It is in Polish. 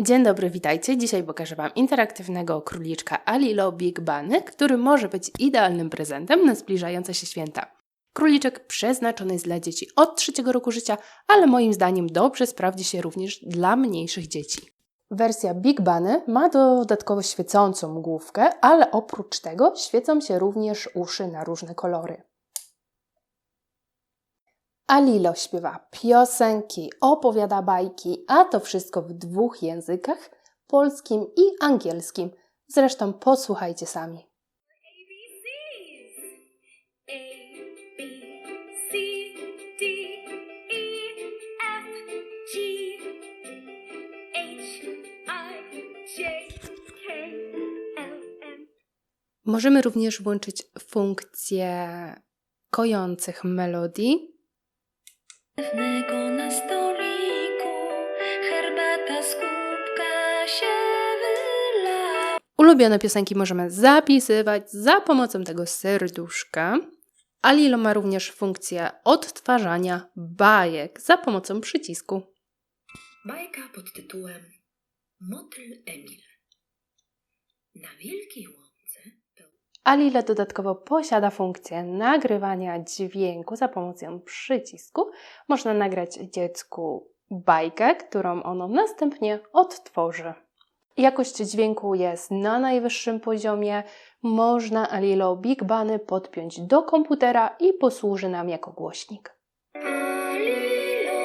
Dzień dobry, witajcie. Dzisiaj pokażę Wam interaktywnego króliczka Alilo Big Bunny, który może być idealnym prezentem na zbliżające się święta. Króliczek przeznaczony jest dla dzieci od trzeciego roku życia, ale moim zdaniem dobrze sprawdzi się również dla mniejszych dzieci. Wersja Big Bunny ma dodatkowo świecącą główkę, ale oprócz tego świecą się również uszy na różne kolory. Alilo śpiewa piosenki, opowiada bajki, a to wszystko w dwóch językach polskim i angielskim. Zresztą posłuchajcie sami. A. Możemy również włączyć funkcję kojących melodii. Pewnego na stoliku herbata z kubka się wyla. Ulubione piosenki możemy zapisywać za pomocą tego serduszka. Alilo ma również funkcję odtwarzania bajek za pomocą przycisku. Bajka pod tytułem Motyl Emil. Na wielkiej łące Alile dodatkowo posiada funkcję nagrywania dźwięku za pomocą przycisku. Można nagrać dziecku bajkę, którą ono następnie odtworzy. Jakość dźwięku jest na najwyższym poziomie. Można Alilo Big Bany podpiąć do komputera i posłuży nam jako głośnik. Alilo